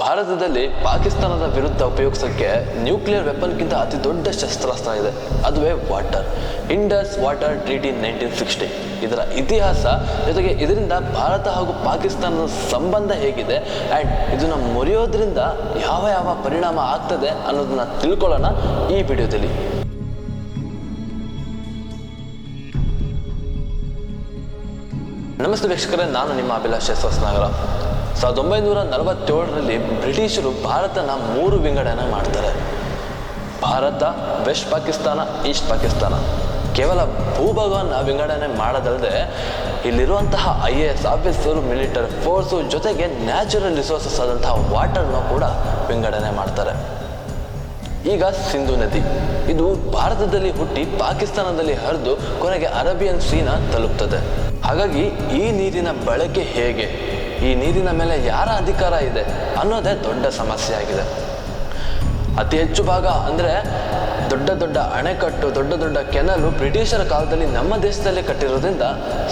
ಭಾರತದಲ್ಲಿ ಪಾಕಿಸ್ತಾನದ ವಿರುದ್ಧ ಉಪಯೋಗಿಸೋಕ್ಕೆ ನ್ಯೂಕ್ಲಿಯರ್ ವೆಪನ್ಗಿಂತ ಅತಿ ದೊಡ್ಡ ಶಸ್ತ್ರಾಸ್ತ್ರ ಇದೆ. ಅದುವೇ water. Indus water treaty nineteen sixty. ಇದರ ಇತಿಹಾಸ ಜೊತೆಗೆ ಇದರಿಂದ ಭಾರತ ಹಾಗೂ ಪಾಕಿಸ್ತಾನದ ಸಂಬಂಧ ಹೇಗಿದೆ ಆ್ಯಂಡ್ ಇದನ್ನು ಮುರಿಯೋದ್ರಿಂದ ಯಾವ ಯಾವ ಪರಿಣಾಮ ಆಗ್ತದೆ ಅನ್ನೋದನ್ನ ತಿಳ್ಕೊಳ್ಳೋಣ ಈ ವಿಡಿಯೋದಲ್ಲಿ. ನಮಸ್ತೆ ವೀಕ್ಷಕರೇ, ನಾನು ನಿಮ್ಮ ಅಭಿಲಾಷ್ ಎಸ್ ಹೊಸನಗರ ಸಾವಿರದ ಒಂಬೈನೂರ ನಲವತ್ತೇಳರಲ್ಲಿ ಬ್ರಿಟಿಷರು ಭಾರತನ ಮೂರು ವಿಂಗಡನೆ ಮಾಡ್ತಾರೆ. Bharat, west Pakistan, east Pakistan. ಕೇವಲ ಭೂಭಾಗವನ್ನು ವಿಂಗಡಣೆ ಮಾಡೋದಲ್ಲದೆ ಇಲ್ಲಿರುವಂತಹ I A S officer, military force ಜೊತೆಗೆ ನ್ಯಾಚುರಲ್ ರಿಸೋರ್ಸಸ್ ಆದಂತಹ ವಾಟರ್ನ ಕೂಡ ವಿಂಗಡಣೆ ಮಾಡ್ತಾರೆ. ಈಗ ಸಿಂಧು ನದಿ. ಇದು ಭಾರತದಲ್ಲಿ ಹುಟ್ಟಿ ಪಾಕಿಸ್ತಾನದಲ್ಲಿ ಹರಿದು ಕೊನೆಗೆ ಅರೇಬಿಯನ್ ಸೀನ ತಲುಪ್ತದೆ. ಹಾಗಾಗಿ ಈ ನೀರಿನ ಬಳಕೆ ಹೇಗೆ? ಈ ನೀರಿನ ಮೇಲೆ ಯಾರ ಅಧಿಕಾರ ಇದೆ ಅನ್ನೋದೇ ದೊಡ್ಡ ಸಮಸ್ಯೆ ಆಗಿದೆ ಅತಿ ಹೆಚ್ಚು ಭಾಗ ಅಂದರೆ ದೊಡ್ಡ ದೊಡ್ಡ ಅಣೆಕಟ್ಟು, ದೊಡ್ಡ ದೊಡ್ಡ ಕೆನಲು ಬ್ರಿಟಿಷರ ಕಾಲದಲ್ಲಿ ನಮ್ಮ ದೇಶದಲ್ಲಿ ಕಟ್ಟಿರೋದ್ರಿಂದ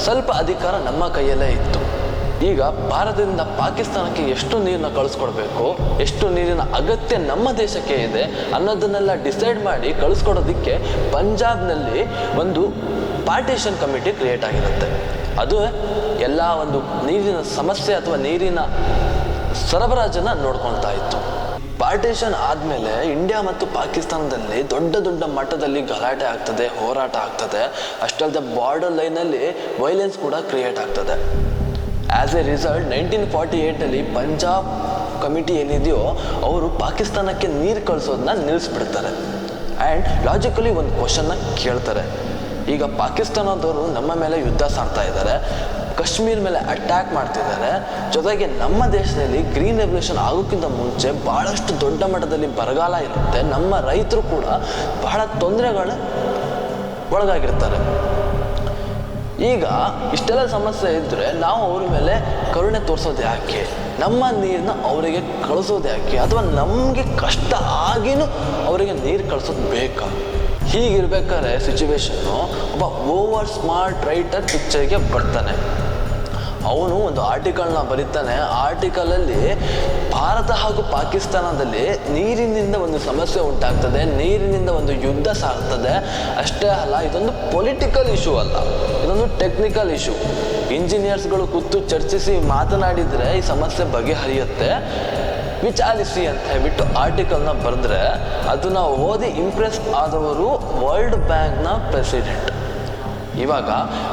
ಸ್ವಲ್ಪ ಅಧಿಕಾರ ನಮ್ಮ ಕೈಯಲ್ಲೇ ಇತ್ತು. ಈಗ ಭಾರತದಿಂದ ಪಾಕಿಸ್ತಾನಕ್ಕೆ ಎಷ್ಟು ನೀರನ್ನ ಕಳಿಸ್ಕೊಡ್ಬೇಕು, ಎಷ್ಟು ನೀರಿನ ಅಗತ್ಯ ನಮ್ಮ ದೇಶಕ್ಕೆ ಇದೆ ಅನ್ನೋದನ್ನೆಲ್ಲ ಡಿಸೈಡ್ ಮಾಡಿ ಕಳಿಸ್ಕೊಡೋದಕ್ಕೆ ಪಂಜಾಬ್ನಲ್ಲಿ ಒಂದು ಪಾರ್ಟಿಷನ್ ಕಮಿಟಿ ಕ್ರಿಯೇಟ್ ಆಗಿರುತ್ತೆ. ಅದು ಎಲ್ಲ ಒಂದು ನೀರಿನ ಸಮಸ್ಯೆ ಅಥವಾ ನೀರಿನ ಸರಬರಾಜನ್ನ ನೋಡ್ಕೊಳ್ತಾ ಇತ್ತು. ಪಾರ್ಟಿಷನ್ ಆದಮೇಲೆ ಇಂಡಿಯಾ ಮತ್ತು ಪಾಕಿಸ್ತಾನದಲ್ಲಿ ದೊಡ್ಡ ದೊಡ್ಡ ಮಟ್ಟದಲ್ಲಿ ಗಲಾಟೆ ಆಗ್ತದೆ, ಹೋರಾಟ ಆಗ್ತದೆ. ಅಷ್ಟಲ್ಲದೆ ಬಾರ್ಡರ್ ಲೈನಲ್ಲಿ ವೈಲೆನ್ಸ್ ಕೂಡ ಕ್ರಿಯೇಟ್ ಆಗ್ತದೆ. As a result nineteen forty ಏಯ್ಟಲ್ಲಿ Punjab committee ಏನಿದೆಯೋ, ಅವರು ಪಾಕಿಸ್ತಾನಕ್ಕೆ ನೀರು ಕಳಿಸೋದನ್ನ ನಿಲ್ಲಿಸ್ಬಿಡ್ತಾರೆ ಆ್ಯಂಡ್ ಲಾಜಿಕಲಿ ಒಂದು ಕ್ವಶನ್ನ ಕೇಳ್ತಾರೆ. ಈಗ ಪಾಕಿಸ್ತಾನದವರು ನಮ್ಮ ಮೇಲೆ ಯುದ್ಧ ಸಾಡ್ತಾ ಇದ್ದಾರೆ. ಕಾಶ್ಮೀರ್ ಮೇಲೆ ಅಟ್ಯಾಕ್ ಮಾಡ್ತಿದ್ದಾರೆ. ಜೊತೆಗೆ ನಮ್ಮ ದೇಶದಲ್ಲಿ ಗ್ರೀನ್ ರೆವಲ್ಯೂಷನ್ ಆಗೋಕ್ಕಿಂತ ಮುಂಚೆ ಭಾಳಷ್ಟು ದೊಡ್ಡ ಮಟ್ಟದಲ್ಲಿ ಬರಗಾಲ ಇರುತ್ತೆ. ನಮ್ಮ ರೈತರು ಕೂಡ ಬಹಳ ತೊಂದರೆಗಳ ಒಳಗಾಗಿರ್ತಾರೆ. ಈಗ ಇಷ್ಟೆಲ್ಲ ಸಮಸ್ಯೆ ಇದ್ದರೆ ನಾವು ಅವ್ರ ಮೇಲೆ ಕರುಣೆ ತೋರಿಸೋದು ಯಾಕೆ? ನಮ್ಮ ನೀರನ್ನ ಅವರಿಗೆ ಕಳಿಸೋದು ಯಾಕೆ? ಅಥವಾ ನಮಗೆ ಕಷ್ಟ ಆಗಿನೂ ಅವರಿಗೆ ನೀರು ಕಳಿಸೋದು ಬೇಕಾ? ಹೀಗಿರ್ಬೇಕಾದ್ರೆ ಸಿಚುವೇಶನ್ನು ಒಬ್ಬ ಓವರ್ ಸ್ಮಾರ್ಟ್ ರೈಟರ್ ಪಿಕ್ಚರ್ಗೆ ಬರ್ತಾನೆ. ಅವನು ಒಂದು ಆರ್ಟಿಕಲ್ನ ಬರೀತಾನೆ ಆರ್ಟಿಕಲಲ್ಲಿ ಭಾರತ ಹಾಗೂ ಪಾಕಿಸ್ತಾನದಲ್ಲಿ ನೀರಿನಿಂದ ಒಂದು ಸಮಸ್ಯೆ ಉಂಟಾಗ್ತದೆ, ನೀರಿನಿಂದ ಒಂದು ಯುದ್ಧ ಸಾಗ್ತದೆ. ಅಷ್ಟೇ ಅಲ್ಲ, ಇದೊಂದು ಪೊಲಿಟಿಕಲ್ ಇಶ್ಯೂ ಅಲ್ಲ. ಇದೊಂದು ಟೆಕ್ನಿಕಲ್ ಇಶ್ಯೂ ಇಂಜಿನಿಯರ್ಸ್ಗಳು ಕೂತು ಚರ್ಚಿಸಿ ಮಾತನಾಡಿದರೆ ಈ ಸಮಸ್ಯೆ ಬಗೆಹರಿಯುತ್ತೆ. ವಿಚಾರಿಸಿ ಅಂತ ಹೇಳ್ಬಿಟ್ಟು ಆರ್ಟಿಕಲ್ನ ಬರೆದ್ರೆ ಅದನ್ನ ಓದಿ ಇಂಪ್ರೆಸ್ ಆದವರು ವರ್ಲ್ಡ್ ಬ್ಯಾಂಕ್ನ ಪ್ರೆಸಿಡೆಂಟ್ ಇವಾಗ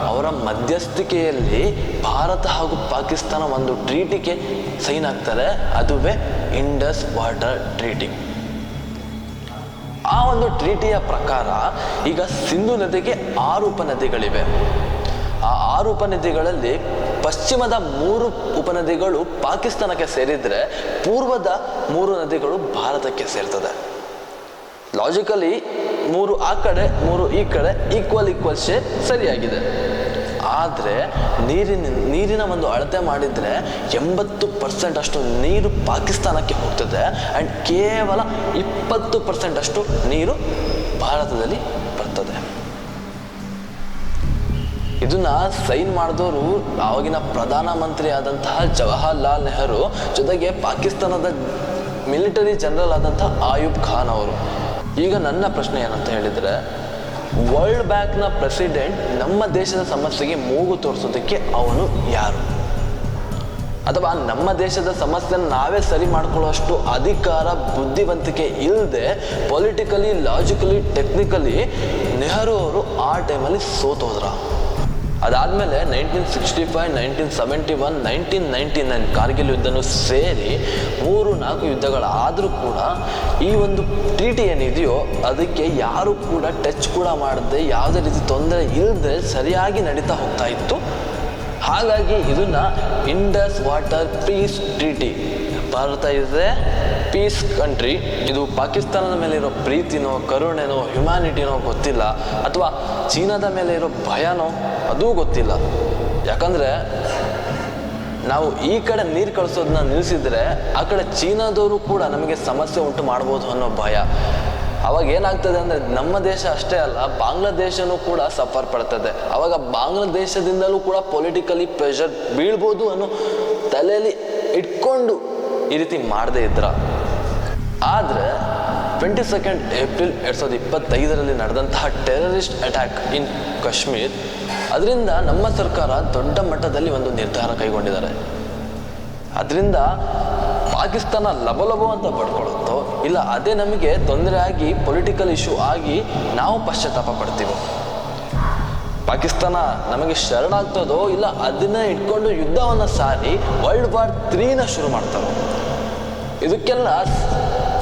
ಅವರ ಮಧ್ಯಸ್ಥಿಕೆಯಲ್ಲಿ ಭಾರತ ಹಾಗೂ ಪಾಕಿಸ್ತಾನ ಒಂದು ಟ್ರೀಟಿಗೆ ಸೈನ್ ಆಗ್ತಾರೆ. ಅದುವೇ ಇಂಡಸ್ ವಾಟರ್ ಟ್ರೀಟಿ. ಆ ಒಂದು ಟ್ರೀಟಿಯ ಪ್ರಕಾರ ಈಗ ಸಿಂಧು ನದಿಗೆ ಆರು ಉಪನದಿಗಳಿವೆ. ಆ ಆರು ಉಪನದಿಗಳಲ್ಲಿ ಪಶ್ಚಿಮದ ಮೂರು ಉಪನದಿಗಳು ಪಾಕಿಸ್ತಾನಕ್ಕೆ ಸೇರಿದ್ರೆ ಪೂರ್ವದ ಮೂರು ನದಿಗಳು ಭಾರತಕ್ಕೆ ಸೇರ್ತದೆ. ಲಾಜಿಕಲಿ ಮೂರು ಆ ಕಡೆ, ಮೂರು ಈ ಕಡೆ ಈಕ್ವಲ್ ಈಕ್ವಲ್ ಶೇಪ್ ಸರಿಯಾಗಿದೆ. ಆದರೆ ನೀರಿನ ನೀರಿನ ಒಂದು ಅಳತೆ ಮಾಡಿದರೆ ಎಂಬತ್ತು ಪರ್ಸೆಂಟ್ ಅಷ್ಟು ನೀರು ಪಾಕಿಸ್ತಾನಕ್ಕೆ ಹೋಗ್ತದೆ ಆ್ಯಂಡ್ ಕೇವಲ ಇಪ್ಪತ್ತು ಪರ್ಸೆಂಟ್ ಅಷ್ಟು ನೀರು ಭಾರತದಲ್ಲಿ ಬರ್ತದೆ. ಇದನ್ನ ಸೈನ್ ಮಾಡಿದವರು ಆವಾಗಿನ ಪ್ರಧಾನಮಂತ್ರಿ ಆದಂತಹ ಜವಾಹರ್ಲಾಲ್ ನೆಹರು, ಜೊತೆಗೆ ಪಾಕಿಸ್ತಾನದ ಮಿಲಿಟರಿ ಜನರಲ್ ಆದಂತಹ ಆಯುಬ್ ಖಾನ್ ಅವರು. ಈಗ ನನ್ನ ಪ್ರಶ್ನೆ ಏನಂತ ಹೇಳಿದರೆ ವರ್ಲ್ಡ್ ಬ್ಯಾಂಕ್ನ ಪ್ರೆಸಿಡೆಂಟ್ ನಮ್ಮ ದೇಶದ ಸಮಸ್ಯೆಗೆ ಮೂಗು ತೋರಿಸೋದಕ್ಕೆ ಅವನು ಯಾರು? ಅಥವಾ ನಮ್ಮ ದೇಶದ ಸಮಸ್ಯೆನ ನಾವೇ ಸರಿ ಮಾಡ್ಕೊಳ್ಳೋಷ್ಟು ಅಧಿಕಾರ, ಬುದ್ಧಿವಂತಿಕೆ ಇಲ್ಲದೆ ಪೊಲಿಟಿಕಲಿ ಲಾಜಿಕಲಿ ಟೆಕ್ನಿಕಲಿ ನೆಹರು ಅವರು ಆ ಟೈಮಲ್ಲಿ ಸೋತೋದ್ರ? ಅದಾದಮೇಲೆ nineteen sixty five, nineteen seventy one, nineteen ninety nine Kargil ಯುದ್ಧನೂ ಸೇರಿ ಮೂರು ನಾಲ್ಕು ಯುದ್ಧಗಳಾದರೂ ಕೂಡ ಈ ಒಂದು ಟ್ರೀಟಿ ಏನಿದೆಯೋ ಅದಕ್ಕೆ ಯಾರು ಕೂಡ ಟಚ್ ಕೂಡ ಮಾಡದೆ ಯಾವುದೇ ರೀತಿ ತೊಂದರೆ ಇಲ್ಲದೆ ಸರಿಯಾಗಿ ನಡೀತಾ ಹೋಗ್ತಾ ಇತ್ತು. ಹಾಗಾಗಿ ಇದನ್ನ Indus water peace treaty Bharat ಇದೆ. Peace country. ಇದು ಪಾಕಿಸ್ತಾನದ ಮೇಲೆ ಇರೋ ಪ್ರೀತಿನೋ, ಕರುಣೆನೋ ಹ್ಯುಮ್ಯಾನಿಟಿನೋ ಗೊತ್ತಿಲ್ಲ. ಅಥವಾ ಚೀನಾದ ಮೇಲೆ ಇರೋ ಭಯನೋ, ಅದೂ ಗೊತ್ತಿಲ್ಲ. ಯಾಕಂದರೆ ನಾವು ಈ ಕಡೆ ನೀರು ಕಳಿಸೋದನ್ನ ನಿಲ್ಲಿಸಿದ್ರೆ ಆ ಕಡೆ ಚೀನಾದವರು ಕೂಡ ನಮಗೆ ಸಮಸ್ಯೆ ಉಂಟು ಮಾಡ್ಬೋದು ಅನ್ನೋ ಭಯ. ಅವಾಗ ಏನಾಗ್ತದೆ ಅಂದರೆ ನಮ್ಮ ದೇಶ ಅಷ್ಟೇ ಅಲ್ಲ, ಬಾಂಗ್ಲಾದೇಶನೂ ಕೂಡ ಸಫರ್ ಪಡ್ತದೆ. ಅವಾಗ ಬಾಂಗ್ಲಾದೇಶದಿಂದಲೂ ಕೂಡ ಪೊಲಿಟಿಕಲಿ ಪ್ರೆಷರ್ ಬೀಳ್ಬೋದು ಅನ್ನೋ ತಲೆಯಲ್ಲಿ ಇಟ್ಕೊಂಡು ಈ ರೀತಿ ಮಾಡದೇ ಇದ್ರ. ಆದರೆ ಟ್ವೆಂಟಿ ಸೆಕೆಂಡ್ ಏಪ್ರಿಲ್ ಎರಡು ಸಾವಿರದ ಇಪ್ಪತ್ತೈದರಲ್ಲಿ ನಡೆದಂತಹ ಟೆರರಿಸ್ಟ್ ಅಟ್ಯಾಕ್ ಇನ್ ಕಾಶ್ಮೀರ್ ಅದರಿಂದ ನಮ್ಮ ಸರ್ಕಾರ ದೊಡ್ಡ ಮಟ್ಟದಲ್ಲಿ ಒಂದು ನಿರ್ಧಾರ ಕೈಗೊಂಡಿದ್ದಾರೆ. ಅದರಿಂದ ಪಾಕಿಸ್ತಾನ ಲಬಲಬೋ ಅಂತ ಪಡ್ಕೊಳ್ಳುತ್ತೋ, ಇಲ್ಲ ಅದೇ ನಮಗೆ ತೊಂದರೆ ಆಗಿ ಪೊಲಿಟಿಕಲ್ ಇಶ್ಯೂ ಆಗಿ ನಾವು ಪಶ್ಚಾತ್ತಾಪ ಪಡ್ತೀವೋ? ಪಾಕಿಸ್ತಾನ ನಮಗೆ ಶರಣಾಗ್ತದೋ, ಇಲ್ಲ ಅದನ್ನ ಇಟ್ಕೊಂಡು ಯುದ್ಧವನ್ನು ಸಾರಿ ವರ್ಲ್ಡ್ ವಾರ್ ತ್ರೀನ ಶುರು ಮಾಡ್ತಾರೋ? ಇದಕ್ಕೆಲ್ಲ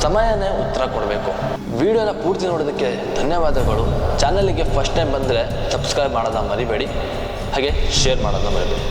ಸಮಯನೇ ಉತ್ತರ ಕೊಡಬೇಕು. ವಿಡಿಯೋನ ಪೂರ್ತಿ ನೋಡೋದಕ್ಕೆ ಧನ್ಯವಾದಗಳು. ಚಾನಲಿಗೆ ಫಸ್ಟ್ ಟೈಮ್ ಬಂದರೆ ಸಬ್ಸ್ಕ್ರೈಬ್ ಮಾಡೋದನ್ನ ಮರಿಬೇಡಿ. ಹಾಗೆ ಶೇರ್ ಮಾಡೋದನ್ನ ಮರಿಬೇಡಿ.